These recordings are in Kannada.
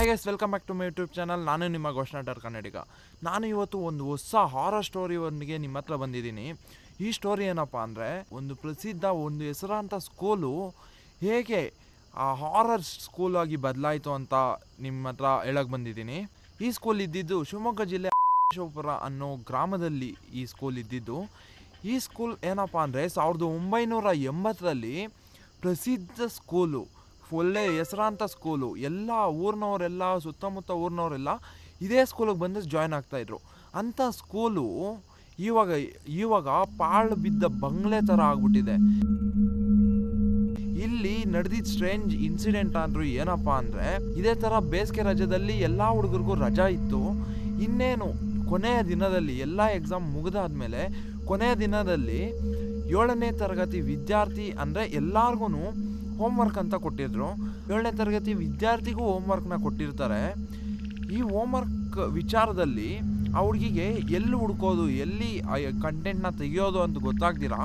Hi guys welcome back to my YouTube channel ನಾನು ನಿಮ್ಮ ಘೋಷಣಾಟರ್ ಕನ್ನಡಿಗ. ನಾನು ಇವತ್ತು ಒಂದು ಹೊಸ ಹಾರರ್ ಸ್ಟೋರಿಯೊಂದಿಗೆ ನಿಮ್ಮ ಹತ್ರ ಬಂದಿದ್ದೀನಿ. ಈ ಸ್ಟೋರಿ ಏನಪ್ಪ ಅಂದರೆ, ಒಂದು ಪ್ರಸಿದ್ಧ ಒಂದು ಹೆಸರಾಂತ ಸ್ಕೂಲು ಹೇಗೆ ಆ ಹಾರರ್ ಸ್ಕೂಲಾಗಿ ಬದಲಾಯಿತು ಅಂತ ನಿಮ್ಮ ಹತ್ರ ಹೇಳಕ್ಕೆ ಬಂದಿದ್ದೀನಿ. ಈ ಸ್ಕೂಲ್ ಇದ್ದಿದ್ದು ಶಿವಮೊಗ್ಗ ಜಿಲ್ಲೆ ಶಿವಪುರ ಅನ್ನೋ ಗ್ರಾಮದಲ್ಲಿ ಈ ಸ್ಕೂಲ್ ಇದ್ದಿದ್ದು. ಈ ಸ್ಕೂಲ್ ಏನಪ್ಪ ಅಂದರೆ, ಸಾವಿರದ ಒಂಬೈನೂರ ಎಂಬತ್ತರಲ್ಲಿ ಪ್ರಸಿದ್ಧ ಸ್ಕೂಲು ಒಳ್ಳೆ ಹೆಸರಾಂತ ಸ್ಕೂಲು ಎಲ್ಲ ಊರಿನವರೆಲ್ಲ, ಸುತ್ತಮುತ್ತ ಊರಿನವರೆಲ್ಲ ಇದೇ ಸ್ಕೂಲಿಗೆ ಬಂದು ಜಾಯ್ನ್ ಆಗ್ತಾಯಿದ್ರು ಅಂಥ ಸ್ಕೂಲು ಇವಾಗ ಇವಾಗ ಪಾಳು ಬಿದ್ದ ಬಂಗ್ಲೆ ಥರ ಆಗ್ಬಿಟ್ಟಿದೆ. ಇಲ್ಲಿ ನಡೆದಿದ್ದ ಸ್ಟ್ರೇಂಜ್ ಇನ್ಸಿಡೆಂಟ್ ಅಂದರು ಏನಪ್ಪ ಅಂದರೆ, ಇದೇ ಥರ ಬೇಸಿಗೆ ರಜದಲ್ಲಿ ಎಲ್ಲ ಹುಡುಗರಿಗೂ ರಜಾ ಇತ್ತು. ಇನ್ನೇನು ಕೊನೆಯ ದಿನದಲ್ಲಿ ಎಲ್ಲ ಎಕ್ಸಾಮ್ ಮುಗಿದಾದ್ಮೇಲೆ ಕೊನೆಯ ದಿನದಲ್ಲಿ ಏಳನೇ ತರಗತಿ ವಿದ್ಯಾರ್ಥಿ ಅಂದರೆ ಎಲ್ಲಾರ್ಗು ಹೋಮ್ವರ್ಕ್ ಅಂತ ಕೊಟ್ಟಿದ್ರು. ಏಳನೇ ತರಗತಿ ವಿದ್ಯಾರ್ಥಿಗೂ ಹೋಮ್ವರ್ಕ್ನ ಕೊಟ್ಟಿರ್ತಾರೆ. ಈ ಹೋಮ್ವರ್ಕ್ ವಿಚಾರದಲ್ಲಿ ಆ ಹುಡುಗಿಗೆ ಎಲ್ಲಿ ಹುಡ್ಕೋದು, ಎಲ್ಲಿ ಕಂಟೆಂಟ್ನ ತೆಗೆಯೋದು ಅಂತ ಗೊತ್ತಾಗ್ದಿರಾ,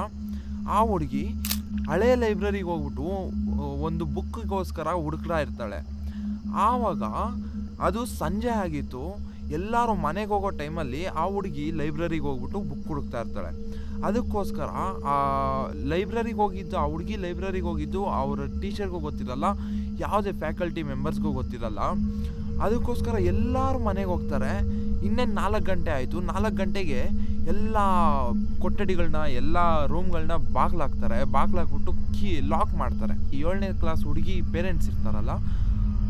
ಆ ಹುಡುಗಿ ಹಳೆಯ ಲೈಬ್ರರಿಗೆ ಹೋಗ್ಬಿಟ್ಟು, ಒಂದು ಬುಕ್ಗೋಸ್ಕರ ಹುಡುಕ್ತಾ ಇರ್ತಾಳೆ. ಆವಾಗ ಅದು ಸಂಜೆ ಆಗಿತ್ತು. ಎಲ್ಲರೂ ಮನೆಗೆ ಹೋಗೋ ಟೈಮಲ್ಲಿ ಆ ಹುಡುಗಿ ಲೈಬ್ರರಿಗೆ ಹೋಗ್ಬಿಟ್ಟು ಬುಕ್ ಹುಡುಕ್ತಾ ಇರ್ತಾಳೆ. ಅದಕ್ಕೋಸ್ಕರ ಆ ಲೈಬ್ರರಿಗೆ ಹೋಗಿದ್ದು, ಆ ಹುಡುಗಿ ಲೈಬ್ರರಿಗೆ ಹೋಗಿದ್ದು ಅವರ ಟೀಚರ್ಗೂ ಗೊತ್ತಿರಲ್ಲ, ಯಾವುದೇ ಫ್ಯಾಕಲ್ಟಿ ಮೆಂಬರ್ಸ್ಗೂ ಗೊತ್ತಿರಲ್ಲ. ಅದಕ್ಕೋಸ್ಕರ ಎಲ್ಲರೂ ಮನೆಗೆ ಹೋಗ್ತಾರೆ. ಇನ್ನೇನು ನಾಲ್ಕು ಗಂಟೆ ಆಯಿತು. ನಾಲ್ಕು ಗಂಟೆಗೆ ಎಲ್ಲ ಕೊಠಡಿಗಳನ್ನ ಎಲ್ಲ ರೂಮ್ಗಳನ್ನ ಬಾಗ್ಲಾಕ್ತಾರೆ. ಬಾಗ್ಲಾಕ್ಬಿಟ್ಟು ಕೀ ಲಾಕ್ ಮಾಡ್ತಾರೆ. ಏಳನೇ ಕ್ಲಾಸ್ ಹುಡುಗಿ ಪೇರೆಂಟ್ಸ್ ಇರ್ತಾರಲ್ಲ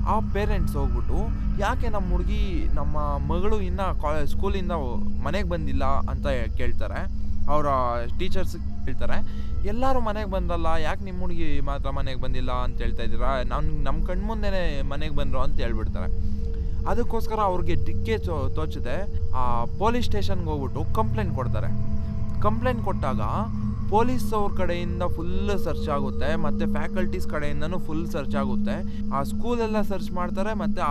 ಆ ಪೇರೆಂಟ್ಸ್ ಹೋಗ್ಬಿಟ್ಟು, ಯಾಕೆ ನಮ್ಮ ಹುಡುಗಿ, ನಮ್ಮ ಮಗಳು ಇನ್ನು ಕಾ ಸ್ಕೂಲಿಂದ ಮನೆಗೆ ಬಂದಿಲ್ಲ? ಅಂತ ಕೇಳ್ತಾರೆ. ಅವರ ಟೀಚರ್ಸ್ ಹೇಳ್ತಾರೆ ಎಲ್ಲರೂ ಮನೆಗೆ ಬಂದಲ್ಲ, ಯಾಕೆ ನಿಮ್ಮ ಹುಡುಗಿ ಮಾತ್ರ ಮನೆಗೆ ಬಂದಿಲ್ಲ? ಅಂತ ಹೇಳ್ತಾ ಇದ್ದೀರಾ? ನಾನು ನಮ್ಮ ಕಣ್ಮುಂದೇ ಮನೆಗೆ ಬಂದರು ಅಂತ ಹೇಳ್ಬಿಡ್ತಾರೆ. ಅದಕ್ಕೋಸ್ಕರ ಅವ್ರಿಗೆ ಡಿಕ್ಕೆ ತೋಚದೆ ಆ ಪೊಲೀಸ್ ಸ್ಟೇಷನ್ಗೆ ಹೋಗ್ಬಿಟ್ಟು ಕಂಪ್ಲೇಂಟ್ ಕೊಡ್ತಾರೆ. ಕಂಪ್ಲೇಂಟ್ ಕೊಟ್ಟಾಗ ಪೊಲೀಸ್ ಅವ್ರ ಕಡೆಯಿಂದ ಫುಲ್ ಸರ್ಚ್ ಆಗುತ್ತೆ, ಮತ್ತು ಫ್ಯಾಕಲ್ಟೀಸ್ ಕಡೆಯಿಂದನೂ ಫುಲ್ ಸರ್ಚ್ ಆಗುತ್ತೆ. ಆ ಸ್ಕೂಲೆಲ್ಲ ಸರ್ಚ್ ಮಾಡ್ತಾರೆ, ಮತ್ತು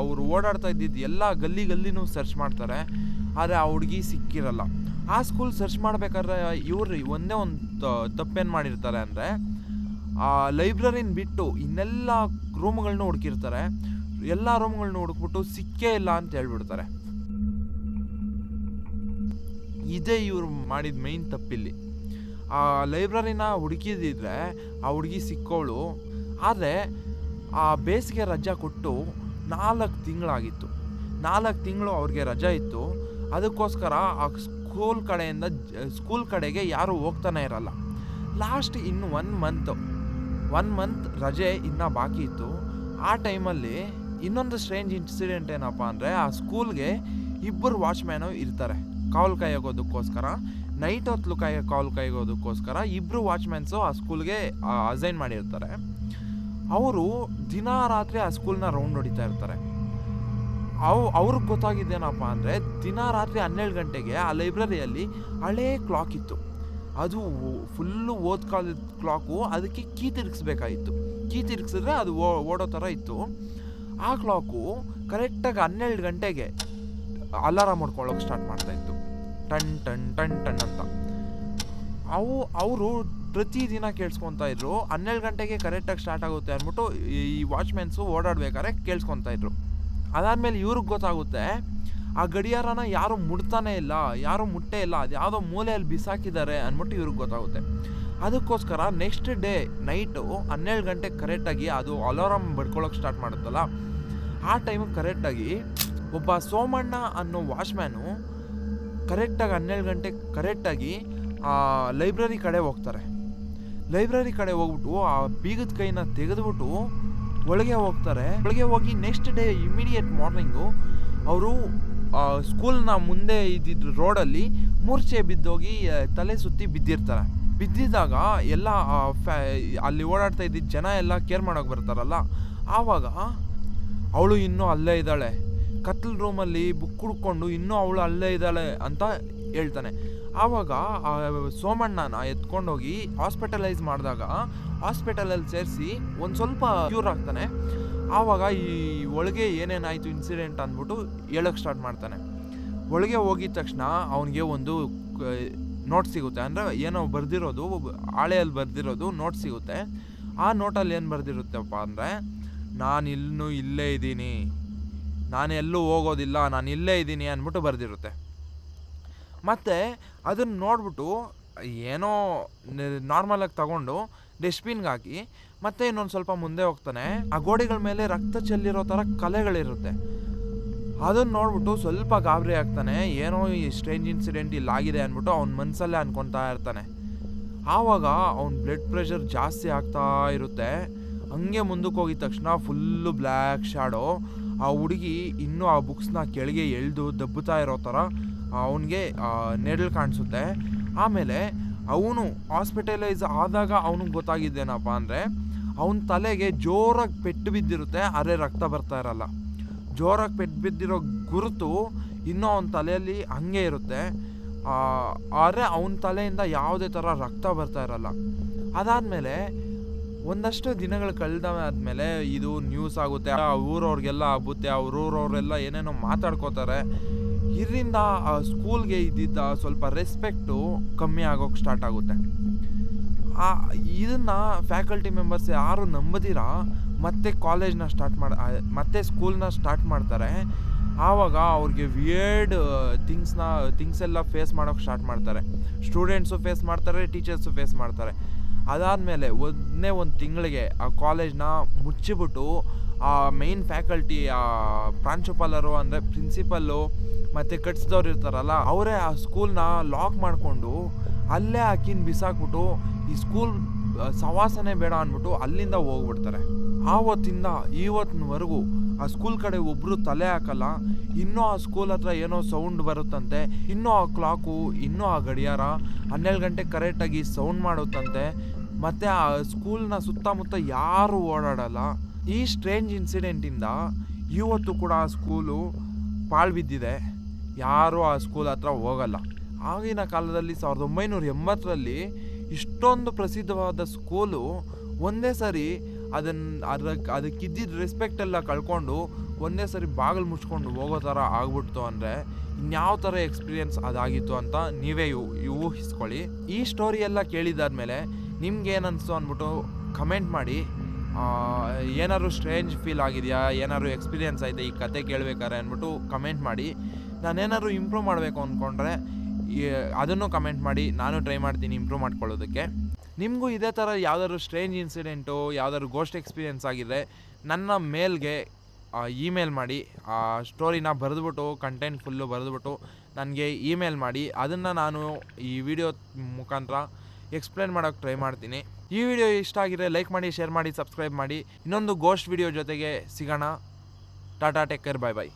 ಅವರು ಓಡಾಡ್ತಾ ಇದ್ದಿದ್ದು ಎಲ್ಲ ಗಲ್ಲಿ ಗಲ್ಲಿನೂ ಸರ್ಚ್ ಮಾಡ್ತಾರೆ. ಆದರೆ ಆ ಹುಡುಗಿ ಸಿಕ್ಕಿರಲ್ಲ. ಆ ಸ್ಕೂಲ್ ಸರ್ಚ್ ಮಾಡ್ಬೇಕಾದ್ರೆ ಇವ್ರು ಒಂದೇ ಒಂದು ತಪ್ಪೇನು ಮಾಡಿರ್ತಾರೆ ಅಂದರೆ, ಆ ಲೈಬ್ರರಿನ ಬಿಟ್ಟು ಇನ್ನೆಲ್ಲ ರೂಮ್ಗಳನ್ನೂ ಹುಡುಕಿರ್ತಾರೆ. ಎಲ್ಲ ರೂಮ್ಗಳನ್ನ ಹುಡುಕ್ಬಿಟ್ಟು ಸಿಕ್ಕೇ ಇಲ್ಲ ಅಂತ ಹೇಳ್ಬಿಡ್ತಾರೆ. ಇದೇ ಇವ್ರು ಮಾಡಿದ ಮೈನ್ ತಪ್ಪಿಲ್ಲಿ. ಆ ಲೈಬ್ರರಿನ ಹುಡುಕಿದಿದ್ರೆ ಆ ಹುಡುಗಿ ಸಿಕ್ಕೋಳು. ಆದರೆ ಆ ಬೇಸಿಗೆ ರಜಾ ಕೊಟ್ಟು ನಾಲ್ಕು ತಿಂಗಳಾಗಿತ್ತು. ನಾಲ್ಕು ತಿಂಗಳು ಅವ್ರಿಗೆ ರಜಾ ಇತ್ತು. ಅದಕ್ಕೋಸ್ಕರ ಆ ಸ್ಕೂಲ್ ಕಡೆಯಿಂದ ಸ್ಕೂಲ್ ಕಡೆಗೆ ಯಾರೂ ಹೋಗ್ತಾನೆ ಇರಲ್ಲ. ಲಾಸ್ಟ್ ಇನ್ನು ಒನ್ ಮಂತ್ ಒನ್ ಮಂತ್ ರಜೆ ಇನ್ನೂ ಬಾಕಿ ಇತ್ತು. ಆ ಟೈಮಲ್ಲಿ ಇನ್ನೊಂದು ಸ್ಟ್ರೇಂಜ್ ಇನ್ಸಿಡೆಂಟ್ ಏನಪ್ಪ ಅಂದರೆ ಆ ಸ್ಕೂಲ್ಗೆ ಇಬ್ಬರು ವಾಚ್ಮ್ಯಾನು ಇರ್ತಾರೆ. ಕಾವಲು ಕಾಯೋಗೋದಕ್ಕೋಸ್ಕರ ನೈಟ್ ಹೊತ್ತು ಕೈ, ಕಾಲ್ ಕೈಗೋದಕ್ಕೋಸ್ಕರ ಇಬ್ಬರು ವಾಚ್ಮ್ಯಾನ್ಸು ಆ ಸ್ಕೂಲ್ಗೆ ಅಸೈನ್ ಮಾಡಿರ್ತಾರೆ. ಅವರು ದಿನ ರಾತ್ರಿ ಆ ಸ್ಕೂಲ್ನ ರೌಂಡ್ ಹೊಡಿತಾ ಇರ್ತಾರೆ. ಅವು, ಅವ್ರಿಗೆ ಗೊತ್ತಾಗಿದ್ದೇನಪ್ಪ ಅಂದರೆ, ದಿನ ರಾತ್ರಿ ಹನ್ನೆರಡು ಗಂಟೆಗೆ ಆ ಲೈಬ್ರರಿಯಲ್ಲಿ ಹಳೇ ಕ್ಲಾಕ್ ಇತ್ತು. ಅದು ಫುಲ್ಲು ಓದ್ ಕಾಲದ ಕ್ಲಾಕು, ಅದಕ್ಕೆ ಕೀ ತಿರುಗಿಸ್ಬೇಕಾಗಿತ್ತು. ಕೀ ತಿರುಗಿಸಿದ್ರೆ ಅದು ಓಡೋ ಥರ ಇತ್ತು. ಆ ಕ್ಲಾಕು ಕರೆಕ್ಟಾಗಿ ಹನ್ನೆರಡು ಗಂಟೆಗೆ ಅಲಾರಾಮ್ ಹೊಡ್ಕೊಳ್ಳೋಕೆ ಸ್ಟಾರ್ಟ್ ಮಾಡ್ತಾಯಿತ್ತು ಟನ್ ಟನ್ ಟನ್ ಟನ್ ಅಂತ. ಅವು, ಅವರು ಪ್ರತಿದಿನ ಕೇಳಿಸ್ಕೊತಾ ಇದ್ರು. ಹನ್ನೆರಡು ಗಂಟೆಗೆ ಕರೆಕ್ಟಾಗಿ ಸ್ಟಾರ್ಟ್ ಆಗುತ್ತೆ ಅಂದ್ಬಿಟ್ಟು ಈ ವಾಚ್ಮೆನ್ಸು ಓಡಾಡ್ಬೇಕಾದ್ರೆ ಕೇಳಿಸ್ಕೊತಾ ಇದ್ರು. ಅದಾದಮೇಲೆ ಇವ್ರಿಗೆ ಗೊತ್ತಾಗುತ್ತೆ, ಆ ಗಡಿಯಾರನ ಯಾರು ಮುಡ್ತಾನೆ ಇಲ್ಲ, ಯಾರು ಮುಟ್ಟೇ ಇಲ್ಲ, ಅದು ಯಾವುದೋ ಮೂಲೆಯಲ್ಲಿ ಬಿಸಾಕಿದ್ದಾರೆ ಅಂದ್ಬಿಟ್ಟು ಇವ್ರಿಗೆ ಗೊತ್ತಾಗುತ್ತೆ. ಅದಕ್ಕೋಸ್ಕರ ನೆಕ್ಸ್ಟ್ ಡೇ ನೈಟು ಹನ್ನೆರಡು ಗಂಟೆಗೆ ಕರೆಕ್ಟಾಗಿ ಅದು ಅಲಾರಾಮ್ ಬಡ್ಕೊಳ್ಳೋಕೆ ಸ್ಟಾರ್ಟ್ ಮಾಡುತ್ತಲ್ಲ, ಆ ಟೈಮಿಗೆ ಕರೆಕ್ಟಾಗಿ ಒಬ್ಬ ಸೋಮಣ್ಣ ಅನ್ನೋ ವಾಚ್ಮ್ಯಾನು ಕರೆಕ್ಟಾಗಿ ಹನ್ನೆರಡು ಗಂಟೆ ಕರೆಕ್ಟಾಗಿ ಆ ಲೈಬ್ರರಿ ಕಡೆ ಹೋಗ್ತಾರೆ. ಲೈಬ್ರರಿ ಕಡೆ ಹೋಗ್ಬಿಟ್ಟು ಆ ಬೀಗದ ಕೈನ ತೆಗೆದುಬಿಟ್ಟು ಒಳಗೆ ಹೋಗ್ತಾರೆ. ಒಳಗೆ ಹೋಗಿ ನೆಕ್ಸ್ಟ್ ಡೇ ಇಮಿಡಿಯೇಟ್ ಮಾರ್ನಿಂಗು ಅವರು ಸ್ಕೂಲ್ನ ಮುಂದೆ ಇದ್ದಿದ್ದ ರೋಡಲ್ಲಿ ಮೂರ್ಛೆ ಬಿದ್ದೋಗಿ ತಲೆ ಸುತ್ತಿ ಬಿದ್ದಿರ್ತಾರೆ. ಬಿದ್ದಿದ್ದಾಗ ಎಲ್ಲ ಫ್ಯಾ, ಅಲ್ಲಿ ಓಡಾಡ್ತಾ ಇದ್ದಿದ್ದ ಜನ ಎಲ್ಲ ಕೇರ್ ಮಾಡೋಕೆ ಬರ್ತಾರಲ್ಲ. ಆವಾಗ ಅವಳು ಇನ್ನೂ ಅಲ್ಲೇ ಇದ್ದಾಳೆ. ಕತ್ಲ್ ರೂಮಲ್ಲಿ ಬುಕ್ ಹುಡ್ಕೊಂಡು ಇನ್ನೂ ಅವಳು ಅಲ್ಲೇ ಇದ್ದಾಳೆ ಅಂತ ಹೇಳ್ತಾನೆ. ಆವಾಗ ಸೋಮಣ್ಣನ ಎತ್ಕೊಂಡೋಗಿ ಹಾಸ್ಪಿಟಲೈಸ್ ಮಾಡಿದಾಗ ಹಾಸ್ಪಿಟಲಲ್ಲಿ ಸೇರಿಸಿ ಒಂದು ಸ್ವಲ್ಪ ಕ್ಯೂರ್ ಆಗ್ತಾನೆ. ಆವಾಗ ಈ ಒಳಗೆ ಏನೇನಾಯಿತು ಇನ್ಸಿಡೆಂಟ್ ಅಂದ್ಬಿಟ್ಟು ಹೇಳೋಕೆ ಸ್ಟಾರ್ಟ್ ಮಾಡ್ತಾನೆ. ಒಳಗೆ ಹೋಗಿದ ತಕ್ಷಣ ಅವನಿಗೆ ಒಂದು ನೋಟ್ ಸಿಗುತ್ತೆ. ಅಂದರೆ ಏನೋ ಬರೆದಿರೋದು, ಹಾಳೆಯಲ್ಲಿ ಬರೆದಿರೋದು ನೋಟ್ ಸಿಗುತ್ತೆ. ಆ ನೋಟಲ್ಲಿ ಏನು ಬರೆದಿರುತ್ತಪ್ಪ ಅಂದರೆ ನಾನು ಇನ್ನೂ ಇಲ್ಲೇ ಇದ್ದೀನಿ. ನಾನು ಎಲ್ಲೂ ಹೋಗೋದಿಲ್ಲ, ನಾನು ಇಲ್ಲೇ ಇದ್ದೀನಿ ಅಂದ್ಬಿಟ್ಟು ಬರೆದಿರುತ್ತೆ. ಮತ್ತು ಅದನ್ನು ನೋಡ್ಬಿಟ್ಟು ಏನೋ ನಾರ್ಮಲಾಗಿ ತಗೊಂಡು ಡಸ್ಟ್ಬಿನ್ಗೆ ಹಾಕಿ ಮತ್ತೆ ಇನ್ನೊಂದು ಸ್ವಲ್ಪ ಮುಂದೆ ಹೋಗ್ತಾನೆ. ಆ ಗೋಡೆಗಳ ಮೇಲೆ ರಕ್ತ ಚೆಲ್ಲಿರೋ ಥರ ಕಲೆಗಳಿರುತ್ತೆ. ಅದನ್ನು ನೋಡ್ಬಿಟ್ಟು ಸ್ವಲ್ಪ ಗಾಬರಿ ಆಗ್ತಾನೆ. ಏನೋ ಈ ಸ್ಟ್ರೇಂಜ್ ಇನ್ಸಿಡೆಂಟ್ ಇಲ್ಲಿ ಆಗಿದೆ ಅಂದ್ಬಿಟ್ಟು ಅವ್ನ ಮನಸ್ಸಲ್ಲೇ ಅನ್ಕೊತಾ ಇರ್ತಾನೆ. ಆವಾಗ ಅವ್ನ ಬ್ಲಡ್ ಪ್ರೆಷರ್ ಜಾಸ್ತಿ ಆಗ್ತಾ ಇರುತ್ತೆ. ಹಂಗೆ ಮುಂದಕ್ಕೆ ಹೋಗಿದ ತಕ್ಷಣ ಫುಲ್ಲು ಬ್ಲ್ಯಾಕ್ ಶ್ಯಾಡೋ ಆ ಹುಡುಗಿ ಇನ್ನೂ ಆ ಬುಕ್ಸ್ನ ಕೆಳಗೆ ಎಳೆದು ದಬ್ಬುತ್ತಾ ಇರೋ ಥರ ಅವನಿಗೆ ನೆರಳು ಕಾಣಿಸುತ್ತೆ. ಆಮೇಲೆ ಅವನು ಹಾಸ್ಪಿಟಲೈಸ್ ಆದಾಗ ಅವನಿಗೆ ಗೊತ್ತಾಗಿದ್ದೇನಪ್ಪ ಅಂದರೆ, ಅವನ ತಲೆಗೆ ಜೋರಾಗಿ ಪೆಟ್ಟು ಬಿದ್ದಿರುತ್ತೆ, ಅರೆ ರಕ್ತ ಬರ್ತಾ ಇರಲ್ಲ. ಜೋರಾಗಿ ಪೆಟ್ಟು ಬಿದ್ದಿರೋ ಗುರುತು ಇನ್ನೂ ಅವನ ತಲೆಯಲ್ಲಿ ಹಂಗೆ ಇರುತ್ತೆ. ಆದರೆ ಅವನ ತಲೆಯಿಂದ ಯಾವುದೇ ಥರ ರಕ್ತ ಬರ್ತಾ ಇರಲ್ಲ. ಅದಾದಮೇಲೆ ಒಂದಷ್ಟು ದಿನಗಳು ಕಳೆದಾದ್ಮೇಲೆ ಇದು ನ್ಯೂಸ್ ಆಗುತ್ತೆ. ಆ ಊರವ್ರಿಗೆಲ್ಲ ಆಗುತ್ತೆ ಅವ್ರ ಊರವ್ರೆಲ್ಲ ಏನೇನೋ ಮಾತಾಡ್ಕೋತಾರೆ. ಇದರಿಂದ ಆ ಸ್ಕೂಲ್ಗೆ ಇದ್ದಿದ್ದ ಸ್ವಲ್ಪ ರೆಸ್ಪೆಕ್ಟು ಕಮ್ಮಿ ಆಗೋಕ್ಕೆ ಸ್ಟಾರ್ಟ್ ಆಗುತ್ತೆ. ಆ, ಇದನ್ನು ಫ್ಯಾಕಲ್ಟಿ ಮೆಂಬರ್ಸ್ ಯಾರು ನಂಬದಿರ, ಮತ್ತೆ ಕಾಲೇಜ್ನ ಸ್ಟಾರ್ಟ್ ಮಾಡಿ ಮತ್ತೆ ಸ್ಕೂಲ್ನ ಸ್ಟಾರ್ಟ್ ಮಾಡ್ತಾರೆ. ಆವಾಗ ಅವ್ರಿಗೆ ವಿಯರ್ಡ್ ಥಿಂಗ್ಸ್ನ ಥಿಂಗ್ಸ್ ಎಲ್ಲ ಫೇಸ್ ಮಾಡೋಕ್ಕೆ ಸ್ಟಾರ್ಟ್ ಮಾಡ್ತಾರೆ. ಸ್ಟೂಡೆಂಟ್ಸು ಫೇಸ್ ಮಾಡ್ತಾರೆ ಟೀಚರ್ಸು ಫೇಸ್ ಮಾಡ್ತಾರೆ. ಅದಾದಮೇಲೆ ಒಂದನೇ ಒಂದು ತಿಂಗಳಿಗೆ ಆ ಕಾಲೇಜನ್ನ ಮುಚ್ಚಿಬಿಟ್ಟು ಆ ಮೇನ್ ಫ್ಯಾಕಲ್ಟಿ ಆ ಪ್ರಾಂಶುಪಾಲರು ಅಂದರೆ ಪ್ರಿನ್ಸಿಪಲ್ಲು ಮತ್ತು ಕಟ್ಸಿದವ್ರು ಇರ್ತಾರಲ್ಲ, ಅವರೇ ಆ ಸ್ಕೂಲ್ನ ಲಾಕ್ ಮಾಡಿಕೊಂಡು ಅಲ್ಲೇ ಹಾಕಿನ ಬಿಸಾಕ್ಬಿಟ್ಟು ಈ ಸ್ಕೂಲ್ ಸವಾಸನೆ ಬೇಡ ಅಂದ್ಬಿಟ್ಟು ಅಲ್ಲಿಂದ ಹೋಗ್ಬಿಡ್ತಾರೆ. ಆವತ್ತಿಂದ ಇವತ್ತಿನವರೆಗೂ ಆ ಸ್ಕೂಲ್ ಕಡೆ ಒಬ್ಬರು ತಲೆ ಹಾಕಲ್ಲ, ಇನ್ನೂ ಆ ಸ್ಕೂಲ್ ಹತ್ರ ಏನೋ ಸೌಂಡ್ ಬರುತ್ತಂತೆ, ಇನ್ನೂ ಆ ಕ್ಲಾಕು ಇನ್ನೂ ಆ ಗಡಿಯಾರ ಹನ್ನೆರಡು ಗಂಟೆ ಕರೆಕ್ಟಾಗಿ ಸೌಂಡ್ ಮಾಡುತ್ತಂತೆ ಮತ್ತು ಆ ಸ್ಕೂಲ್ನ ಸುತ್ತಮುತ್ತ ಯಾರು ಓಡಾಡಲ್ಲ. ಈ ಸ್ಟ್ರೇಂಜ್ ಇನ್ಸಿಡೆಂಟಿಂದ ಇವತ್ತು ಕೂಡ ಆ ಸ್ಕೂಲು ಪಾಳು ಬಿದ್ದಿದೆ. ಯಾರೂ ಆ ಸ್ಕೂಲ್ ಹತ್ರ ಹೋಗಲ್ಲ. ಆಗಿನ ಕಾಲದಲ್ಲಿ ಸಾವಿರದ ಒಂಬೈನೂರ ಎಂಬತ್ತರಲ್ಲಿ ಇಷ್ಟೊಂದು ಪ್ರಸಿದ್ಧವಾದ ಸ್ಕೂಲು ಒಂದೇ ಸರಿ ಅದನ್ನು ಅದಕ್ಕೆ ಅದಕ್ಕಿದ್ದಿದ್ದ ರೆಸ್ಪೆಕ್ಟ್ ಎಲ್ಲ ಕಳ್ಕೊಂಡು ಒಂದೇ ಸರಿ ಬಾಗಿಲು ಮುಚ್ಕೊಂಡು ಹೋಗೋ ಥರ ಆಗ್ಬಿಡ್ತು ಅಂದರೆ ಇನ್ಯಾವ ಥರ ಎಕ್ಸ್ಪೀರಿಯನ್ಸ್ ಅದಾಗಿತ್ತು ಅಂತ ನೀವೇ ಊಹಿಸ್ಕೊಳ್ಳಿ. ಈ ಸ್ಟೋರಿ ಎಲ್ಲ ಕೇಳಿದಾದ್ಮೇಲೆ ನಿಮ್ಗೆ ಅನಿಸ್ತು ಅಂದ್ಬಿಟ್ಟು ಕಮೆಂಟ್ ಮಾಡಿ ಏನಾದ್ರು ಸ್ಟ್ರೇಂಜ್ ಫೀಲ್ ಆಗಿದೆಯಾ? ಏನಾದ್ರು ಎಕ್ಸ್ಪೀರಿಯೆನ್ಸ್ ಆಯಿತು ಈ ಕತೆ ಕೇಳಬೇಕಾರೆ ಅಂದ್ಬಿಟ್ಟು ಕಮೆಂಟ್ ಮಾಡಿ. ನಾನೇನಾದ್ರು ಇಂಪ್ರೂವ್ ಮಾಡಬೇಕು ಅಂದ್ಕೊಂಡ್ರೆ ಅದನ್ನು ಕಮೆಂಟ್ ಮಾಡಿ. ನಾನು ಟ್ರೈ ಮಾಡ್ತೀನಿ ಇಂಪ್ರೂವ್ ಮಾಡ್ಕೊಳ್ಳೋದಕ್ಕೆ. ನಿಮಗೂ ಇದೇ ಥರ ಯಾವ್ದಾದ್ರು ಸ್ಟ್ರೇಂಜ್ ಇನ್ಸಿಡೆಂಟು ಯಾವ್ದಾದ್ರು ಗೋಸ್ಟ್ ಎಕ್ಸ್ಪೀರಿಯೆನ್ಸ್ ಆಗಿದೆ ನನ್ನ ಮೇಲ್ಗೆ ಇಮೇಲ್ ಮಾಡಿ. ಆ ಸ್ಟೋರಿನ ಬರೆದ್ಬಿಟ್ಟು ಕಂಟೆಂಟ್ ಫುಲ್ಲು ಬರೆದ್ಬಿಟ್ಟು, ನನಗೆ ಇಮೇಲ್ ಮಾಡಿ. ಅದನ್ನು ನಾನು ಈ ವಿಡಿಯೋ ಮುಖಾಂತರ ಎಕ್ಸ್ಪ್ಲೇನ್ ಮಾಡೋಕೆ ಟ್ರೈ ಮಾಡ್ತೀನಿ. ಈ ವಿಡಿಯೋ ಇಷ್ಟ ಆಗಿದ್ರೆ ಲೈಕ್ ಮಾಡಿ, ಶೇರ್ ಮಾಡಿ, ಸಬ್ಸ್ಕ್ರೈಬ್ ಮಾಡಿ. ಇನ್ನೊಂದು ಗೋಸ್ಟ್ ವಿಡಿಯೋ ಜೊತೆಗೆ ಸಿಗೋಣ. ಟಾಟಾ, ಟೇಕ್ ಕೇರ್, ಬಾಯ್ ಬಾಯ್.